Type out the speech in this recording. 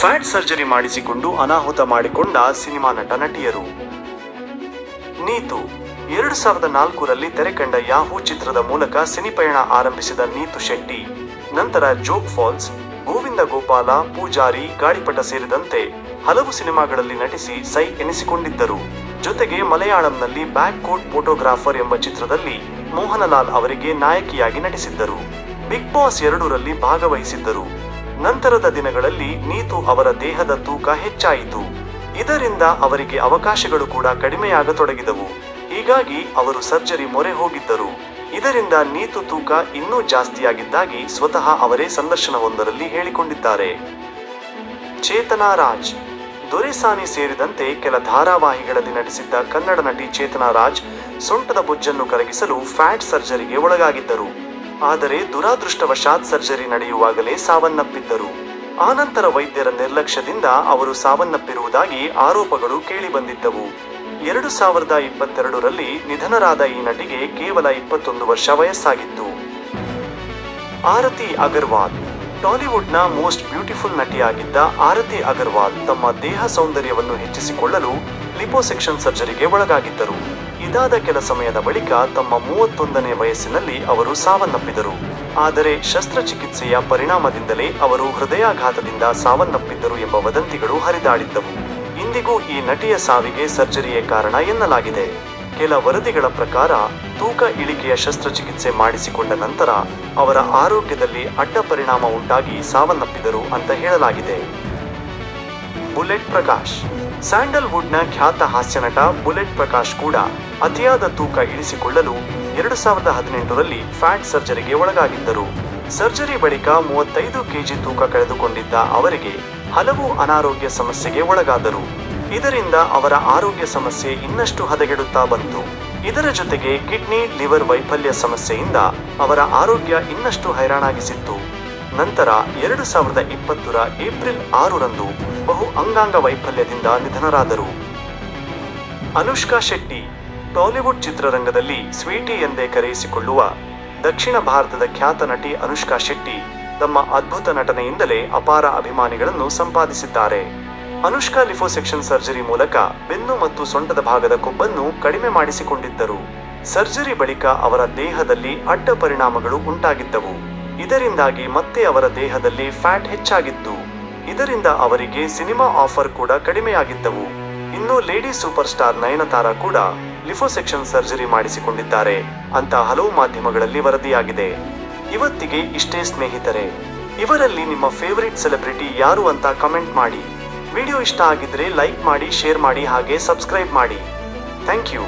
Fat surgery ಮಾಡಿಸಿಕೊಂಡು ಅನಾಹುತ ಮಾಡಿಕೊಂಡ ಸಿನಿಮಾ ನಟ ನಟಿಯರು. ನೀತು, ಎರಡು ಸಾವಿರದ ನಾಲ್ಕರಲ್ಲಿ ತೆರೆಕಂಡ ಯಾಹೂ ಚಿತ್ರದ ಮೂಲಕ ಸಿನಿಪಯಣ ಆರಂಭಿಸಿದ ನೀತು ಶೆಟ್ಟಿ, ನಂತರ ಜೋಗ್ ಫಾಲ್ಸ್, ಗೋವಿಂದ ಗೋಪಾಲ, ಪೂಜಾರಿ, ಗಾಳಿಪಟ ಸೇರಿದಂತೆ ಹಲವು ಸಿನಿಮಾಗಳಲ್ಲಿ ನಟಿಸಿ ಸೈ ಎನಿಸಿಕೊಂಡಿದ್ದರು. ಜೊತೆಗೆ ಮಲಯಾಳಂನಲ್ಲಿ ಬ್ಯಾಕ್ ಕೋಟ್ ಫೋಟೋಗ್ರಾಫರ್ ಎಂಬ ಚಿತ್ರದಲ್ಲಿ ಮೋಹನಲಾಲ್ ಅವರಿಗೆ ನಾಯಕಿಯಾಗಿ ನಟಿಸಿದ್ದರು. ಬಿಗ್ ಬಾಸ್ ಎರಡರಲ್ಲಿ ಭಾಗವಹಿಸಿದ್ದರು. ನಂತರದ ದಿನಗಳಲ್ಲಿ ನೀತು ಅವರ ದೇಹದ ತೂಕ ಹೆಚ್ಚಾಯಿತು. ಇದರಿಂದ ಅವರಿಗೆ ಅವಕಾಶಗಳು ಕೂಡ ಕಡಿಮೆಯಾಗತೊಡಗಿದವು. ಹೀಗಾಗಿ ಅವರು ಸರ್ಜರಿ ಮೊರೆ ಹೋಗಿದ್ದರು. ಇದರಿಂದ ನೀತು ತೂಕ ಇನ್ನೂ ಜಾಸ್ತಿಯಾಗಿದ್ದಾಗಿ ಸ್ವತಃ ಅವರೇ ಸಂದರ್ಶನವೊಂದರಲ್ಲಿ ಹೇಳಿಕೊಂಡಿದ್ದಾರೆ. ಚೇತನಾ ರಾಜ್. ದೊರೆಸಾನಿ ಸೇರಿದಂತೆ ಕೆಲ ಧಾರಾವಾಹಿಗಳಲ್ಲಿ ನಟಿಸಿದ್ದ ಕನ್ನಡ ನಟಿ ಚೇತನಾ ರಾಜ್ ಸೊಂಟದ ಬೊಜ್ಜನ್ನು ಕರಗಿಸಲು ಫ್ಯಾಟ್ ಸರ್ಜರಿಗೆ ಒಳಗಾಗಿದ್ದರು. ಆದರೆ ದುರಾದೃಷ್ಟವಶಾತ್ ಸರ್ಜರಿ ನಡೆಯುವಾಗಲೇ ಸಾವನ್ನಪ್ಪಿದ್ದರು. ಆನಂತರ ವೈದ್ಯರ ನಿರ್ಲಕ್ಷ್ಯದಿಂದ ಅವರು ಸಾವನ್ನಪ್ಪಿರುವುದಾಗಿ ಆರೋಪಗಳು ಕೇಳಿಬಂದಿದ್ದವು. ಎರಡು ಸಾವಿರದ ಇಪ್ಪತ್ತೆರಡರಲ್ಲಿ ನಿಧನರಾದ ಈ ನಟಿಗೆ ಕೇವಲ ಇಪ್ಪತ್ತೊಂದು ವರ್ಷ ವಯಸ್ಸಾಗಿತ್ತು. ಆರತಿ ಅಗರ್ವಾಲ್, ಟಾಲಿವುಡ್ನ ಮೋಸ್ಟ್ ಬ್ಯೂಟಿಫುಲ್ ನಟಿಯಾಗಿದ್ದ ಆರತಿ ಅಗರ್ವಾಲ್ ತಮ್ಮ ದೇಹ ಸೌಂದರ್ಯವನ್ನು ಹೆಚ್ಚಿಸಿಕೊಳ್ಳಲು ಲಿಪೋಸೆಕ್ಷನ್ ಸರ್ಜರಿಗೆ ಒಳಗಾಗಿದ್ದರು. ಇದಾದ ಕೆಲ ಸಮಯದ ಬಳಿಕ ತಮ್ಮ ಮೂವತ್ತೊಂದನೇ ವಯಸ್ಸಿನಲ್ಲಿ ಅವರು ಸಾವನ್ನಪ್ಪಿದರು. ಆದರೆ ಶಸ್ತ್ರಚಿಕಿತ್ಸೆಯ ಪರಿಣಾಮದಿಂದಲೇ ಅವರು ಹೃದಯಾಘಾತದಿಂದ ಸಾವನ್ನಪ್ಪಿದ್ದರು ಎಂಬ ವದಂತಿಗಳು ಹರಿದಾಡಿದ್ದವು. ಇಂದಿಗೂ ಈ ನಟಿಯ ಸಾವಿಗೆ ಸರ್ಜರಿಯೇ ಕಾರಣ ಎನ್ನಲಾಗಿದೆ. ಕೆಲ ವರದಿಗಳ ಪ್ರಕಾರ, ತೂಕ ಇಳಿಕೆಯ ಶಸ್ತ್ರಚಿಕಿತ್ಸೆ ಮಾಡಿಸಿಕೊಂಡ ನಂತರ ಅವರ ಆರೋಗ್ಯದಲ್ಲಿ ಅಡ್ಡ ಪರಿಣಾಮ ಉಂಟಾಗಿ ಸಾವನ್ನಪ್ಪಿದರು ಅಂತ ಹೇಳಲಾಗಿದೆ. ಬುಲೆಟ್ ಪ್ರಕಾಶ್ ಸ್ಯಾಂಡಲ್ವುಡ್ನ ಖ್ಯಾತ ಹಾಸ್ಯನಟ ಬುಲೆಟ್ ಪ್ರಕಾಶ್ ಕೂಡ ಅತಿಯಾದ ತೂಕ ಇಳಿಸಿಕೊಳ್ಳಲು ಎರಡು ಸಾವಿರದ ಹದಿನೆಂಟರಲ್ಲಿ ಫ್ಯಾಟ್ ಸರ್ಜರಿಗೆ ಒಳಗಾಗಿದ್ದರು. ಸರ್ಜರಿ ಬಳಿಕ ಮೂವತ್ತೈದು ಕೆಜಿ ತೂಕ ಕಳೆದುಕೊಂಡಿದ್ದ ಅವರಿಗೆ ಹಲವು ಅನಾರೋಗ್ಯ ಸಮಸ್ಯೆಗೆ ಒಳಗಾದರು. ಇದರಿಂದ ಅವರ ಆರೋಗ್ಯ ಸಮಸ್ಯೆ ಇನ್ನಷ್ಟು ಹದಗೆಡುತ್ತಾ ಬಂತು. ಇದರ ಜೊತೆಗೆ ಕಿಡ್ನಿ, ಲಿವರ್ ವೈಫಲ್ಯ ಸಮಸ್ಯೆಯಿಂದ ಅವರ ಆರೋಗ್ಯ ಇನ್ನಷ್ಟು ಹೈರಾಣಾಗಿಸಿತ್ತು. ನಂತರ ಎರಡು ಸಾವಿರದ ಇಪ್ಪತ್ತರ ಏಪ್ರಿಲ್ ಆರರಂದು ಬಹು ಅಂಗಾಂಗ ವೈಫಲ್ಯದಿಂದ ನಿಧನರಾದರು. ಅನುಷ್ಕಾ ಶೆಟ್ಟಿ ಟಾಲಿವುಡ್ ಚಿತ್ರರಂಗದಲ್ಲಿ ಸ್ವೀಟಿ ಎಂದೇ ಕರೆಯಿಸಿಕೊಳ್ಳುವ ದಕ್ಷಿಣ ಭಾರತದ ಖ್ಯಾತ ನಟಿ ಅನುಷ್ಕಾ ಶೆಟ್ಟಿ ತಮ್ಮ ಅದ್ಭುತ ನಟನೆಯಿಂದಲೇ ಅಪಾರ ಅಭಿಮಾನಿಗಳನ್ನು ಸಂಪಾದಿಸಿದ್ದಾರೆ. ಅನುಷ್ಕಾ ಲಿಫೋಸೆಕ್ಷನ್ ಸರ್ಜರಿ ಮೂಲಕ ಬೆನ್ನು ಮತ್ತು ಸೊಂಟದ ಭಾಗದ ಕೊಬ್ಬನ್ನು ಕಡಿಮೆ ಮಾಡಿಸಿಕೊಂಡಿದ್ದರು. ಸರ್ಜರಿ ಬಳಿಕ ಅವರ ದೇಹದಲ್ಲಿ ಅಡ್ಡ ಪರಿಣಾಮಗಳು ಉಂಟಾಗಿದ್ದವು. ಇದರಿಂದಾಗಿ ಮತ್ತೆ ಅವರ ದೇಹದಲ್ಲಿ ಫ್ಯಾಟ್ ಹೆಚ್ಚಾಗಿತ್ತು. ಇದರಿಂದ ಅವರಿಗೆ ಸಿನಿಮಾ ಆಫರ್ ಕೂಡ ಕಡಿಮೆಯಾಗಿದ್ದವು. ಇನ್ನು ಲೇಡಿ ಸೂಪರ್ ಸ್ಟಾರ್ ನಯನತಾರ ಕೂಡ ಲಿಫೋಸೆಕ್ಷನ್ ಸರ್ಜರಿ ಮಾಡಿಸಿಕೊಂಡಿದ್ದಾರೆ. ಅಂತ ಹಲವು ಮಾಧ್ಯಮಗಳಲ್ಲಿ ವರದಿಯಾಗಿದೆ. ಇವತ್ತಿಗೆ ಇಷ್ಟೇ ಸ್ನೇಹಿತರೆ, ಇವರಲ್ಲಿ ನಿಮ್ಮ ಫೇವರಿಟ್ ಸೆಲೆಬ್ರಿಟಿ ಯಾರು ಅಂತ ಕಮೆಂಟ್ ಮಾಡಿ. ವಿಡಿಯೋ ಇಷ್ಟ ಆಗಿದ್ರೆ ಲೈಕ್ ಮಾಡಿ ಶೇರ್ ಮಾಡಿ, ಹಾಗೆ ಸಬ್ಸ್ಕ್ರೈಬ್ ಮಾಡಿ. Thank you